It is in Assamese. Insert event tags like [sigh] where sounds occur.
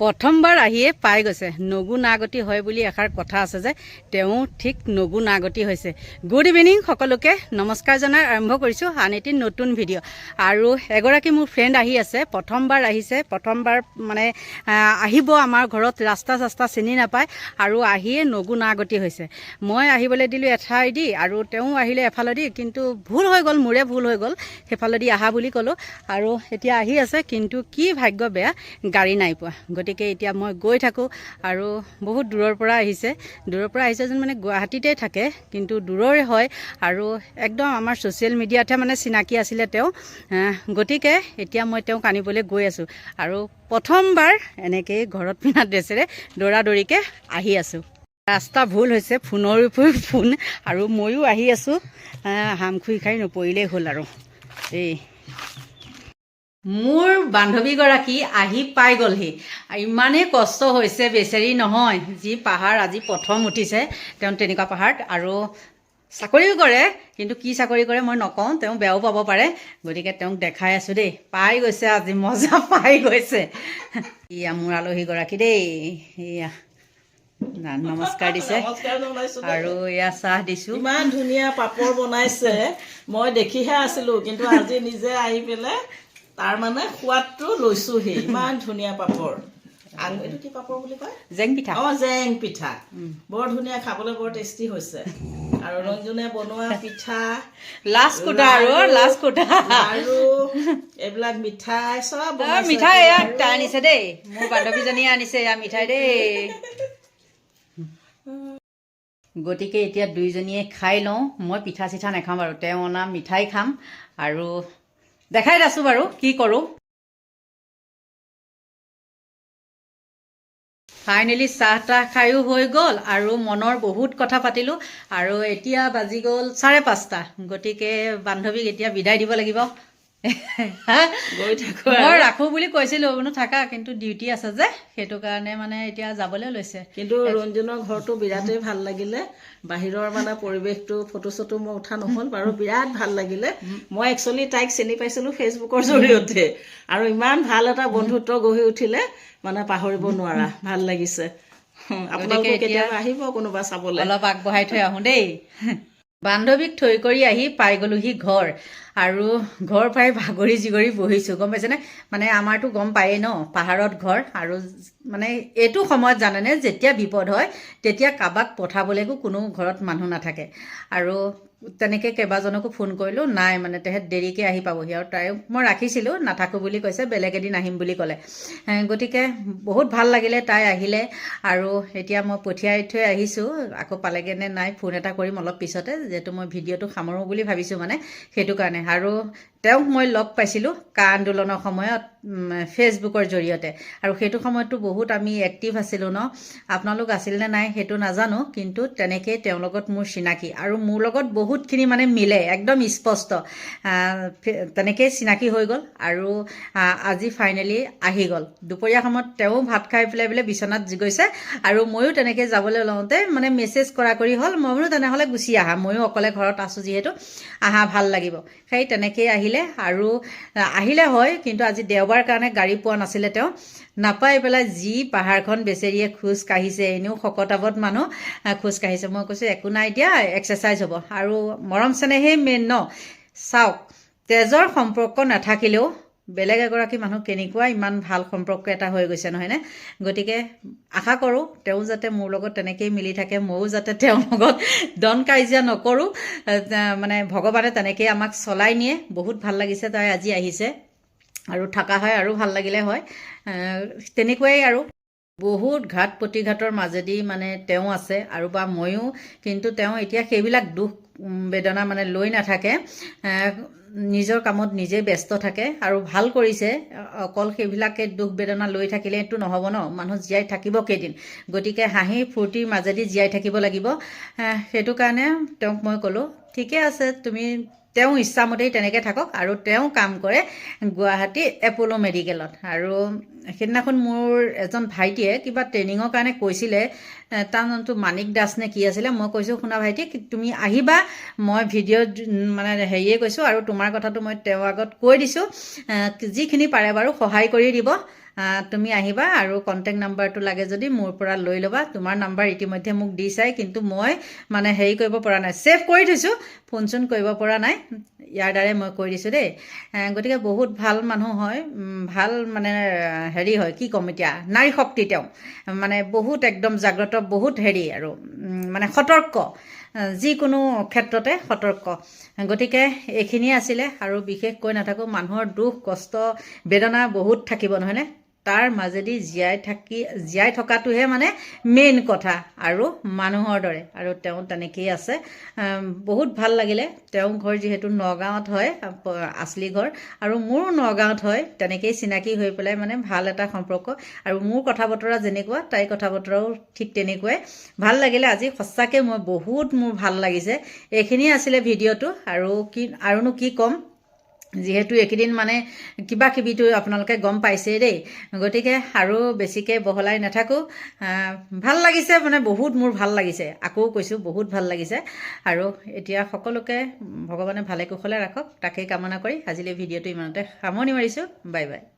প্ৰথমবাৰ আহিয়ে পাই গৈছে। নগু নাগতি হয় বুলি এষাৰ কথা আছে যে তেওঁ ঠিক নগু নাগতি হৈছে। গুড ইভিনিং সকলোকে। নমস্কাৰ জনাই আৰম্ভ কৰিছোঁ আন এটি নতুন ভিডিঅ' আৰু এগৰাকী মোৰ ফ্ৰেণ্ড আহি আছে। প্ৰথমবাৰ আহিছে। প্ৰথমবাৰ মানে আহ, আহিব আমাৰ ঘৰত। ৰাস্তা চাস্তা চিনি নাপায় আৰু আহিয়ে নগু নাগতি হৈছে। মই আহিবলৈ দিলোঁ এঠাইদি আৰু তেওঁ আহিলে এফালেদি কিন্তু ভুল হৈ গ'ল মোৰে ভুল হৈ গ'ল। সেইফালেদি আহা বুলি ক'লোঁ। আৰু এতিয়া আহি আছে কিন্তু কি ভাগ্য বেয়া গাড়ী নাই পোৱা। গতিকে এতিয়া মই গৈ থাকোঁ আৰু বহুত দূৰৰ পৰা আহিছে। দূৰৰ পৰা আহিছে যেন মানে গুৱাহাটীতে থাকে, কিন্তু দূৰৰে হয় আৰু একদম আমাৰ ছ'চিয়েল মিডিয়াতহে মানে চিনাকি আছিলে তেওঁ। গতিকে এতিয়া মই তেওঁক আনিবলৈ গৈ আছোঁ। আৰু প্ৰথমবাৰ এনেকেই ঘৰত পিন্ধা ড্ৰেছেৰে দৌৰা দৌৰিকৈ আহি আছোঁ। ৰাস্তা ভুল হৈছে, ফোনৰ উপৰি ফোন আৰু ময়ো আহি আছোঁ। হামখুৰি খাই নপৰিলেই হ'ল আৰু। এই মোৰ বান্ধৱীগৰাকী আহি পাই গ'লহি। ইমানেই কষ্ট হৈছে বেচেৰি নহয়। যি পাহাৰ আজি প্ৰথম উঠিছে তেওঁ তেনেকুৱা পাহাৰত আৰু চাকৰিও কৰে কিন্তু কি চাকৰি কৰে মই নকওঁ তেওঁ বেয়াও পাব পাৰে। গতিকে তেওঁক দেখাই আছোঁ দেই। পাই গৈছে আজি মজা [laughs] পাই গৈছে। ইয়া মোৰ আলহীগৰাকী দেই। এয়া নমস্কাৰ দিছে। আৰু এয়া চাহ দিছোঁ। ইমান ধুনীয়া পাপৰ বনাইছে। মই দেখিহে আছিলো কিন্তু আজি নিজে আহি পেলাই তাৰ মানে সোৱাদটো লৈছোহি। ইমান ধুনীয়া পাপৰ। এইটো কি পাপৰ বুলি কয়? জেং পিঠা। অ জেং পিঠা। বৰ ধুনীয়া খাবলৈ বৰ টেষ্টি হৈছে। আৰু ৰঞ্জুনে বনোৱা পিঠা লাষ্ট কোটা আৰু লাষ্ট কোটা। আৰু এইবিলাক মিঠাই চব মিঠাই এয়া তাই আনিছে দেই। মোৰ বান্ধৱীজনীয়ে আনিছে এয়া মিঠাই দেই। গতিকে এতিয়া দুইজনীয়ে খাই লওঁ। মই পিঠা চিঠা নাখাম বাৰু তেওঁ অনা মিঠাই খাম। আৰু দেখাই আছোঁ বাৰু, কি কৰোঁ। ফাইনেলি চাহ তাহ খায়ো হৈ গ'ল আৰু মনৰ বহুত কথা পাতিলোঁ। আৰু এতিয়া বাজি গ'ল চাৰে পাঁচটা। গতিকে বান্ধৱীক এতিয়া বিদায় দিব লাগিব। [laughs] মই। ৰাখো বুলি কৈছিলো বোলো থাকা কিন্তু ডিউটি আছে যে সেইটো কাৰণে মানে এতিয়া যাবলৈ লৈছে। কিন্তু ৰঞ্জনৰ ঘৰটো বিৰাটেই ভাল লাগিলে। বাহিৰৰ মানে পৰিৱেশটো ফটো চটো মই উঠা নহ'ল বাৰু বিৰাট ভাল লাগিলে। মই একচুৱেলি তাইক চিনি পাইছিলো ফেচবুকৰ জৰিয়তে। আৰু ইমান ভাল এটা বন্ধুত্ব গঢ়ি উঠিলে মানে পাহৰিব নোৱাৰা ভাল লাগিছে। আপোনালোকে কেতিয়াবা আহিব কোনোবা চাবলৈ। অলপ আগবঢ়াই থৈ আহোঁ দেই। বান্ধৱীক থৈ কৰি আহি পাই গ'লোহি ঘৰ। আৰু ঘৰ পাই ভাগৰি জিগৰি বহিছোঁ গম পাইছেনে? মানে আমাৰতো গম পায়েই ন পাহাৰত ঘৰ আৰু মানে এইটো সময়ত জানেনে যেতিয়া বিপদ হয় তেতিয়া কাৰোবাক পঠাবলৈকো কোনো ঘৰত মানুহ নাথাকে। আৰু তেনেকৈ কেইবাজনকো ফোন কৰিলোঁ নাই মানে তেহেঁত দেৰিকৈ আহি পাবহি আৰু তাইক মই ৰাখিছিলোঁ নাথাকোঁ বুলি কৈছে বেলেগ এদিন আহিম বুলি ক'লে। গতিকে বহুত ভাল লাগিলে তাই আহিলে আৰু এতিয়া মই পঠিয়াই থৈ আহিছোঁ আকৌ পালেগৈ নে নাই ফোন এটা কৰিম অলপ পিছতে যিহেতু মই ভিডিঅ'টো সামৰোঁ বুলি ভাবিছোঁ মানে সেইটো কাৰণে। আৰু তেওঁক মই লগ পাইছিলোঁ কা আন্দোলনৰ সময়ত। ফেচবুকৰ জৰিয়তে। আৰু সেইটো সময়ততো বহুত আমি এক্টিভ আছিলোঁ ন? আপোনালোক আছিল নে নাই সেইটো নাজানো, কিন্তু তেনেকেই তেওঁৰ লগত মোৰ চিনাকি। আৰু মোৰ লগত বহুতখিনি মানে মিলে, একদম স্পষ্ট। তেনেকেই চিনাকি হৈ গ'ল আৰু আজি ফাইনেলি আহি গ'ল। দুপৰীয়া সময়ত তেওঁ ভাত খাই পেলাই বোলে বিচনাত গৈছে আৰু ময়ো তেনেকৈ যাবলৈ লওঁতে মানে মেছেজ কৰা কৰি হ'ল, মই বোলো তেনেহ'লে গুচি আহা, ময়ো অকলে ঘৰত আছোঁ যিহেতু, আহা ভালো লাগিব। সেই তেনেকেই আহিলে আৰু আহিলে হয়, কিন্তু আজি দেওবাৰ কাৰণে গাড়ী পোৱা নাছিলে তেওঁ। নাপাই পেলাই যি পাহাৰখন বেচেৰিয়ে খোজ কাঢ়িছে এনেও শকতাৱত মানুহ খোজ কাঢ়িছে। মই কৈছোঁ একো নাই দিয়া এক্সাৰচাইজ হ'ব। আৰু মৰম চেনেহেই মেইন ন। চাওক তেজৰ সম্পৰ্ক নাথাকিলেও বেলেগ এগৰাকী মানুহ কেনেকুৱা ইমান ভাল সম্পৰ্ক এটা হৈ গৈছে নহয়নে গতিকে আশা কৰোঁ তেওঁ যাতে মোৰ লগত তেনেকেই মিলি থাকে ময়ো যাতে তেওঁৰ লগত দন কাজিয়া নকৰোঁ। মানে ভগৱানে তেনেকেই আমাক চলাই নিয়ে। বহুত ভাল লাগিছে তাই আজি আহিছে। আৰু থকা হয় আৰু ভাল লাগিলে হয়। তেনেকুৱাই আৰু। বহুত ঘাট প্ৰতিঘাতৰ মাজেদি মানে তেওঁ আছে আৰু বা ময়ো কিন্তু তেওঁ এতিয়া সেইবিলাক দুখ বেদনা মানে লৈ নাথাকে। নিজৰ কামত নিজে ব্যস্ত থাকে আৰু ভাল কৰিছে। অকল সেইবিলাকে দুখ বেদনা লৈ থাকিলেতো নহ'ব ন? মানুহ জীয়াই থাকিব কেইদিন? গতিকে হাঁহি ফূৰ্তিৰ মাজেদি জীয়াই থাকিব লাগিব। সেইটো কাৰণে তেওঁক মই ক'লোঁ ঠিকে আছে তুমি তেওঁ ইচ্ছামতেই তেনেকৈ থাকক আৰু তেওঁ কাম কৰে গুৱাহাটী এপ'ল' মেডিকেলত। আৰু সেইদিনাখন মোৰ এজন ভাইটিয়ে কিবা ট্ৰেইনিঙৰ কাৰণে কৈছিলে তাৰ নামটো মানিক দাস নে কি আছিলে মই কৈছোঁ শুনা ভাইটি তুমি আহিবা মই ভিডিঅ'ত উম, মানে হেৰিয়ে কৈছোঁ আৰু তোমাৰ কথাটো মই তেওঁৰ আগত কৈ দিছোঁ যিখিনি পাৰে বাৰু সহায় কৰি দিব। তুমি আহিবা আৰু কণ্টেক্ট নাম্বাৰটো লাগে যদি মোৰ পৰা লৈ ল'বা। তোমাৰ নাম্বাৰ ইতিমধ্যে মোক দি চাই কিন্তু মই মানে হেৰি কৰিব পৰা নাই। ছেভ কৰি থৈছোঁ ফোন চোন কৰিব পৰা নাই। ইয়াৰ দ্বাৰাই মই কৈ দিছোঁ দেই। গতিকে বহুত ভাল মানুহ হয়। ভাল মানে হেৰি হয়। কি ক'ম এতিয়া? নাৰী শক্তি তেওঁ। মানে বহুত একদম জাগ্ৰত বহুত হেৰি আৰু মানে সতৰ্ক। যিকোনো ক্ষেত্ৰতে সতৰ্ক। গতিকে এইখিনিয়ে আছিলে আৰু বিশেষ কৈ নাথাকোঁ। মানুহৰ দুখ কষ্ট বেদনা বহুত থাকিব নহয়নে? তাৰ মাজেদি জীয়াই থাকি জীয়াই থকাটোহে মানে মেইন কথা আৰু মানুহৰ দৰে। আৰু তেওঁ তেনেকেই আছে। বহুত ভাল লাগিলে। তেওঁ ঘৰ যিহেতু নগাঁৱত হয় আচলি ঘৰ। আৰু মোৰো নগাঁৱত হয়। তেনেকেই চিনাকি হৈ পেলাই মানে ভাল এটা সম্পৰ্ক। আৰু মোৰ কথা বতৰা যেনেকুৱা তাইৰ কথা বতৰাও ঠিক তেনেকুৱাই। ভাল লাগিলে আজি। সঁচাকৈ মই বহুত মোৰ ভাল লাগিছে। এইখিনিয়ে আছিলে ভিডিঅ'টো। আৰু কি আৰুনো কি ক'ম? যিহেতু এইকেইদিন মানে কিবা কিবিটো আপোনালোকে গম পাইছেই দেই। গতিকে আৰু বেছিকৈ বহলাই নাথাকোঁ। ভাল লাগিছে মানে বহুত মোৰ ভাল লাগিছে। আকৌ কৈছোঁ বহুত ভাল লাগিছে। আৰু এতিয়া সকলোকে ভগৱানে ভালে কুশলে ৰাখক। তাকেই কামনা কৰি আজিলৈ ভিডিঅ'টো ইমানতে সামৰণি মাৰিছোঁ। Bye bye.